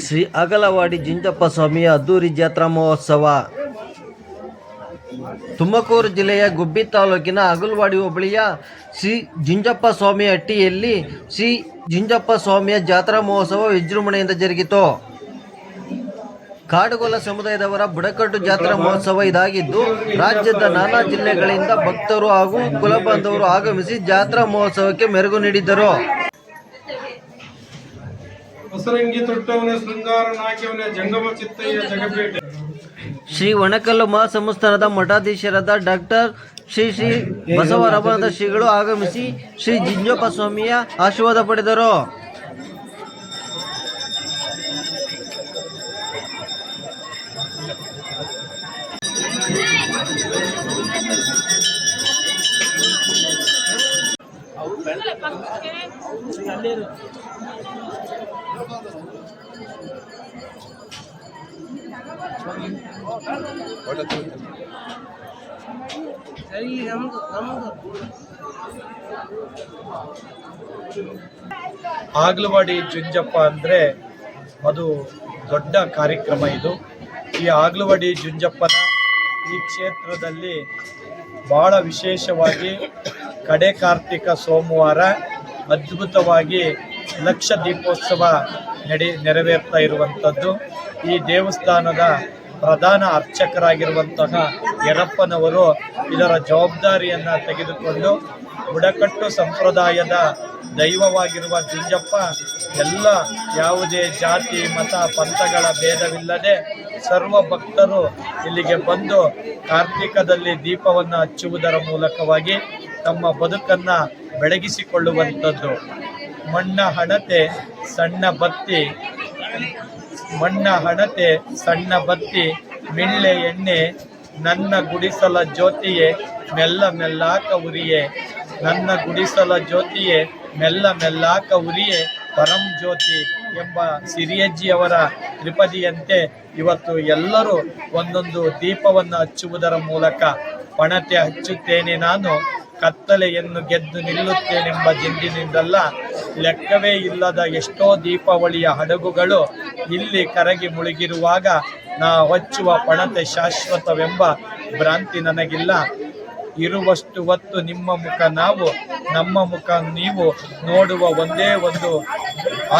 ಶ್ರೀ ಅಗಲವಾಡಿ ಜಿಂಜಪ್ಪ ಸ್ವಾಮಿಯ ಅದ್ದೂರಿ ಜಾತ್ರಾ ಮಹೋತ್ಸವ. ತುಮಕೂರು ಜಿಲ್ಲೆಯ ಗುಬ್ಬಿ ತಾಲೂಕಿನ ಅಗಲವಾಡಿ ಹೋಬಳಿಯ ಶ್ರೀ ಜಿಂಜಪ್ಪ ಸ್ವಾಮಿ ಹಟ್ಟಿಯಲ್ಲಿ ಶ್ರೀ ಜಿಂಜಪ್ಪ ಸ್ವಾಮಿಯ ಜಾತ್ರಾ ಮಹೋತ್ಸವ ವಿಜೃಂಭಣೆಯಿಂದ ಜರುಗಿತು. ಕಾಡುಗೊಲ್ಲ ಸಮುದಾಯದವರ ಬುಡಕಟ್ಟು ಜಾತ್ರಾ ಮಹೋತ್ಸವ ಇದಾಗಿದ್ದು, ರಾಜ್ಯದ ನಾನಾ ಜಿಲ್ಲೆಗಳಿಂದ ಭಕ್ತರು ಹಾಗೂ ಕುಲಬಾಂಧವರು ಆಗಮಿಸಿ ಜಾತ್ರಾ ಮಹೋತ್ಸವಕ್ಕೆ ಮೆರುಗು ನೀಡಿದ್ದರು ಹೊಸರಂಗಿ ತೊಟ್ಟವನೇ ಶೃಂಗಾರ ನಾಕ್ಯವನೇ ಜಂಗಮ ಚಿತ್ತಯ್ಯ ಜಗಪೇಟೆ. ಶ್ರೀ ಒಣಕಲ್ಲು ಮಹಾಸಂಸ್ಥಾನದ ಮಠಾಧೀಶರಾದ ಡಾಕ್ಟರ್ ಶ್ರೀ ಶ್ರೀ ಬಸವರಮಣದ ಶ್ರೀಗಳು ಆಗಮಿಸಿ ಶ್ರೀ ಜಿಂಜೋಪ ಸ್ವಾಮಿಯ ಆಶೀರ್ವಾದ ಪಡೆದರು. ಆಗ್ಲವಾಡಿ ಜುಂಜಪ್ಪ ಅಂದರೆ ಅದು ದೊಡ್ಡ ಕಾರ್ಯಕ್ರಮ ಇದು. ಈ ಆಗ್ಲವಾಡಿ ಜುಂಜಪ್ಪನ ಈ ಕ್ಷೇತ್ರದಲ್ಲಿ ಬಹಳ ವಿಶೇಷವಾಗಿ ಕಡೆ ಕಾರ್ತಿಕ ಸೋಮವಾರ ಅದ್ಭುತವಾಗಿ ಲಕ್ಷ ದೀಪೋತ್ಸವ ನಡೆ ನೆರವೇರ್ತಾ ಇರುವಂಥದ್ದು. ಈ ದೇವಸ್ಥಾನದ ಪ್ರಧಾನ ಅರ್ಚಕರಾಗಿರುವಂತಹ ಯರಪ್ಪನವರು ಇದರ ಜವಾಬ್ದಾರಿಯನ್ನು ತೆಗೆದುಕೊಂಡು ಬುಡಕಟ್ಟು ಸಂಪ್ರದಾಯದ ದೈವವಾಗಿರುವ ಜುಂಜಪ್ಪ ಎಲ್ಲ ಯಾವುದೇ ಜಾತಿ, ಮತ, ಪಂಥಗಳ ಭೇದವಿಲ್ಲದೆ ಸರ್ವ ಭಕ್ತರು ಇಲ್ಲಿಗೆ ಬಂದು ಕಾರ್ತಿಕದಲ್ಲಿ ದೀಪವನ್ನು ಹಚ್ಚುವುದರ ಮೂಲಕವಾಗಿ ತಮ್ಮ ಬದುಕನ್ನು ಬೆಳಗಿಸಿಕೊಳ್ಳುವಂಥದ್ದು. ಮಣ್ಣ ಹಣತೆ ಸಣ್ಣ ಬತ್ತಿ. ಮಣ್ಣ ಹಣತೆ ಸಣ್ಣ ಬತ್ತಿ. ಮಿಳ್ಳೆ ಎಣ್ಣೆ, ನನ್ನ ಗುಡಿಸಲ ಜ್ಯೋತಿಯೇ, ಮೆಲ್ಲ ಮೆಲ್ಲಾಕ ಉರಿಯೇ. ನನ್ನ ಗುಡಿಸಲ ಜ್ಯೋತಿಯೇ, ಮೆಲ್ಲ ಮೆಲ್ಲಾಕ ಉರಿಯೇ. ಪರಂ ಜ್ಯೋತಿ ಎಂಬ ಸಿರಿಯಜ್ಜಿಯವರ ತ್ರಿಪದಿಯಂತೆ ಇವತ್ತು ಎಲ್ಲರೂ ಒಂದೊಂದು ದೀಪವನ್ನು ಹಚ್ಚುವುದರ ಮೂಲಕ ಪಣತೆ ಹಚ್ಚುತ್ತೇನೆ ನಾನು. ಕತ್ತಲೆಯನ್ನು ಗೆದ್ದು ನಿಲ್ಲುತ್ತೇನೆಂಬ ಜಿಂದಿನಿಂದಲ್ಲ, ಲೆಕ್ಕವೇ ಇಲ್ಲದ ಎಷ್ಟೋ ದೀಪಾವಳಿಯ ಹಡಗುಗಳು ಇಲ್ಲಿ ಕರಗಿ ಮುಳುಗಿರುವಾಗ ನಾ ಹೊಚ್ಚುವ ಪಣತೆ ಶಾಶ್ವತವೆಂಬ ಭ್ರಾಂತಿ ನನಗಿಲ್ಲ. ಇರುವಷ್ಟು ಹೊತ್ತು ನಿಮ್ಮ ಮುಖ ನಾವು, ನಮ್ಮ ಮುಖ ನೀವು ನೋಡುವ ಒಂದೇ ಒಂದು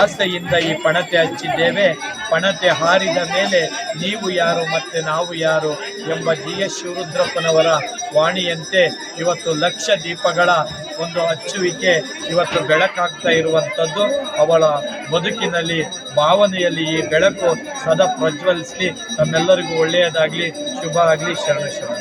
ಆಸೆಯಿಂದ ಈ ಪಣತೆ ಹಚ್ಚಿದ್ದೇವೆ. ಪಣತೆ ಹಾರಿದ ಮೇಲೆ ನೀವು ಯಾರು ಮತ್ತೆ ನಾವು ಯಾರು ಎಂಬ ಜಿ ಎಸ್ ಶಿವರುದ್ರಪ್ಪನವರ ವಾಣಿಯಂತೆ ಇವತ್ತು ಲಕ್ಷ ದೀಪಗಳ ಒಂದು ಹಚ್ಚುವಿಕೆ ಇವತ್ತು ಬೆಳಕಾಗ್ತಾ ಇರುವಂಥದ್ದು. ಅವಳ ಬದುಕಿನಲ್ಲಿ, ಭಾವನೆಯಲ್ಲಿ ಈ ಬೆಳಕು ಸದಾ ಪ್ರಜ್ವಲಿಸಲಿ. ನಮ್ಮೆಲ್ಲರಿಗೂ ಒಳ್ಳೆಯದಾಗಲಿ, ಶುಭ ಆಗಲಿ, ಶರಣ ಶರಣ